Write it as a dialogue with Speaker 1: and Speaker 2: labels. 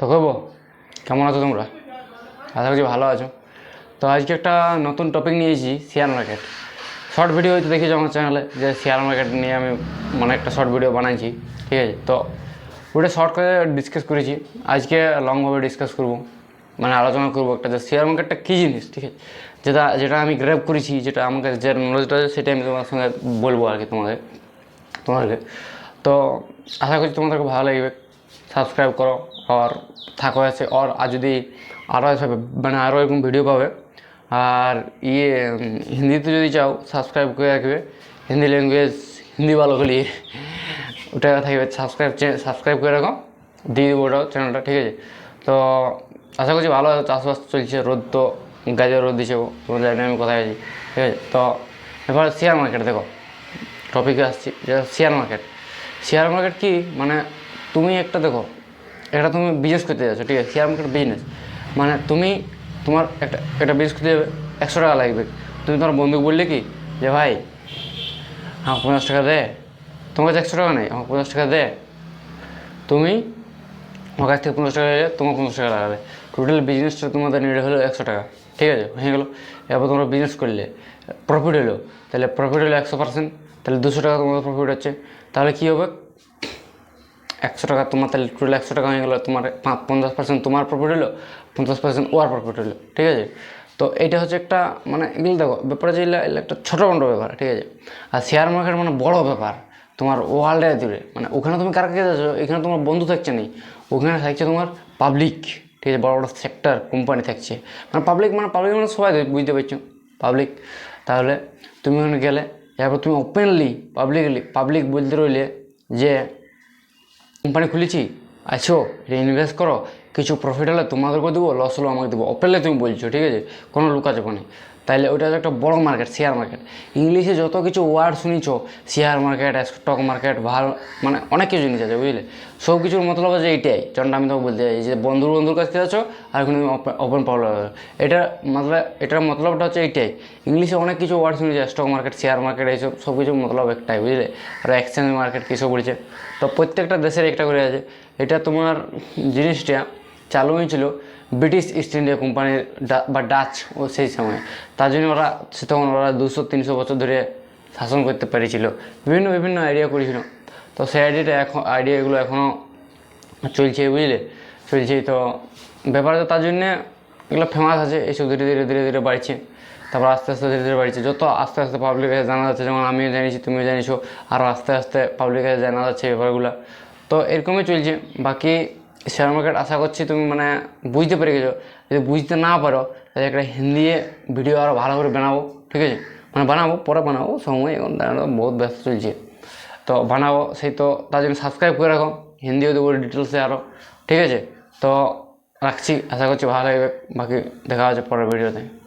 Speaker 1: তো করব? কেমন আছো তোমরা? আশা করছি ভালো আছো। তো আজকে একটা নতুন টপিক নিয়েছি শেয়ার মার্কেট শর্ট ভিডিও হয়তো দেখেছ আমার চ্যানেলে যে শেয়ার মার্কেট নিয়ে আমি মানে একটা শর্ট ভিডিও বানাইছি, ঠিক আছে? তো ওটা শর্ট করে ডিসকাস করেছি। আজকে লংভাবে ডিসকাস করব মানে আলোচনা করব একটা যে শেয়ার মার্কেটটা কী জিনিস, ঠিক আছে? যেটা যেটা আমি গ্র্যাব করেছি, যেটা আমার কাছে যে নলেজটা আছে সেটা আমি তোমার সঙ্গে বলব আর কি তোমাদের, তোমাদেরকে। তো আশা করছি তোমাদেরকে ভালো লাগবে। সাবস্ক্রাইব করো আর থাকো আছে আর যদি আরও এসে মানে আরও এরকম ভিডিও পাবে আর ইয়ে হিন্দিতে যদি চাও সাবস্ক্রাইব করে রাখবে হিন্দি ল্যাঙ্গুয়েজ হিন্দি ভালো হলে ওটা থাকবে সাবস্ক্রাইব সাবস্ক্রাইব করে রাখো দিয়ে দেবো ওটাও চ্যানেলটা ঠিক আছে তো আশা করছি ভালো চাষবাস চলছে রোদ তো গাজে রোদ দিছে তোমরা জানি আমি কোথায় আছি ঠিক আছে তো এবার শেয়ার মার্কেট দেখো টপিকে আসছি যেটা শেয়ার মার্কেট শেয়ার মার্কেট কি মানে তুমি একটা দেখো একটা তুমি বিজনেস করতে যাচ্ছ, ঠিক আছে? শেয়ার মার্কেট বিজনেস মানে তুমি তোমার একটা একটা বিজনেস করতে যাবে, একশো টাকা লাগবে। তুমি তোমার বন্ধুকে বললে কি? যে ভাই আমার পঞ্চাশ টাকা দে। তোমার কাছে একশো টাকা নেই আমার পঞ্চাশ টাকা দে। তুমি আমার কাছ থেকে পঞ্চাশ টাকা তোমার পঞ্চাশ টাকা লাগাবে। টোটাল বিজনেসটা তোমাদের নিয়ে হলো একশো টাকা, ঠিক আছে? হয়ে গেলো। এবার তোমরা বিজনেস করলে প্রফিট হলো। তাহলে প্রফিট হলো একশো পার্সেন্ট তাহলে দুশো টাকা তোমাদের প্রফিট হচ্ছে। তাহলে কী হবে? একশো টাকা, তোমার তাহলে টোটাল একশো টাকা হয়ে গেলো, তোমার পঞ্চাশ পার্সেন্ট তোমার প্রফিট হলো, পঞ্চাশ পার্সেন্ট ওয়ার প্রফিট হলো, ঠিক আছে? তো এইটা হচ্ছে একটা মানে এগুলো দেখো, ব্যাপারটা যে একটা ছোটো মোটো ব্যাপার, ঠিক আছে? আর শেয়ার মার্কেট মানে বড় ব্যাপার, তোমার ওয়ার্ল্ডে জুড়ে মানে ওখানে তুমি কার কাছে যাচ্ছ? এখানে তোমার বন্ধু থাকছে নেই, ওখানে থাকছে তোমার পাবলিক ঠিক আছে? বড় বড় সেক্টর কোম্পানি থাকছে মানে পাবলিক মানে পাবলিক মানে সবাই, বুঝতে পারছ? পাবলিক তাহলে তুমি ওখানে গেলে, এরপর তুমি ওপেনলি পাবলিকলি পাবলিক বলতে রইলে যে কোম্পানি খুলেছি আছো এটা ইনভেস্ট করো, কিছু প্রফিট হলে তোমাদেরকে দেবো লস হলেও আমাকে দেবো। অপেলে তুমি বলছো, ঠিক আছে? কোনো লুকাচাপা নেই। তাইলে ওইটা হচ্ছে একটা বড় মার্কেট শেয়ার মার্কেট ইংলিশে যত কিছু ওয়ার্ড শুনিছো শেয়ার মার্কেট স্টক মার্কেট ভালো মানে অনেক কিছু জিনিস আছে, বুঝলে? সব কিছুর মতলব আছে এইটাই। যেমনটা আমি তোমাকে বলতে চাই যে বন্ধুর বন্ধুর কাছ আছো, আর এখন ওপেন পাওয়ার এটা মতলব এটার মতলবটা হচ্ছে এইটাই। ইংলিশে অনেক কিছু ওয়ার্ড শুনেছে স্টক মার্কেট শেয়ার মার্কেট এইসব, সব কিছু মতলব একটাই, বুঝলে? আর এক্সচেঞ্জ মার্কেট কী সব বলছে? তো প্রত্যেকটা দেশের একটা করে আছে। এটা তোমার জিনিসটা চালু হয়েছিল ব্রিটিশ ইস্ট ইন্ডিয়া কোম্পানির বা ডাচ ও সেই সময়। তার জন্য ওরা তখন ওরা দুশো, তিনশো বছর ধরে শাসন করতে পেরেছিল। বিভিন্ন বিভিন্ন আইডিয়া করেছিল। তো সেই আইডিয়াটা এখন আইডিয়াগুলো এখনও চলছে, বুঝলে? চলছে তো ব্যাপারটা তার জন্যে এগুলো ফেমাস আছে এইসব ধীরে ধীরে ধীরে ধীরে বাড়ছে। তারপর আস্তে আস্তে ধীরে ধীরে বাড়ছে। যত আস্তে আস্তে পাবলিক কাছে জানা যাচ্ছে, যেমন আমিও জানিছি তুমিও জানিছো আরও আস্তে আস্তে পাবলিক কাছে জানা যাচ্ছে ব্যাপারগুলো। তো এরকমই চলছে। বাকি শেয়ার মার্কেট আশা করছি তুমি মানে বুঝতে পেরে গেছো। যদি বুঝতে না পারো, তাহলে একটা হিন্দি ভিডিও আরও ভালো করে বানাবো, ঠিক আছে? মানে বানাবো, পরে বানাবো, সময় এখন বহুত ব্যস্ত চলছে। তো বানাবো, সেই তো, তার জন্য সাবস্ক্রাইব করে রাখো হিন্দিও দেবো ডিটেলসে আরও ঠিক আছে? তো রাখছি, আশা করছি ভালো লাগবে। বাকি দেখা হচ্ছে পরের ভিডিওতে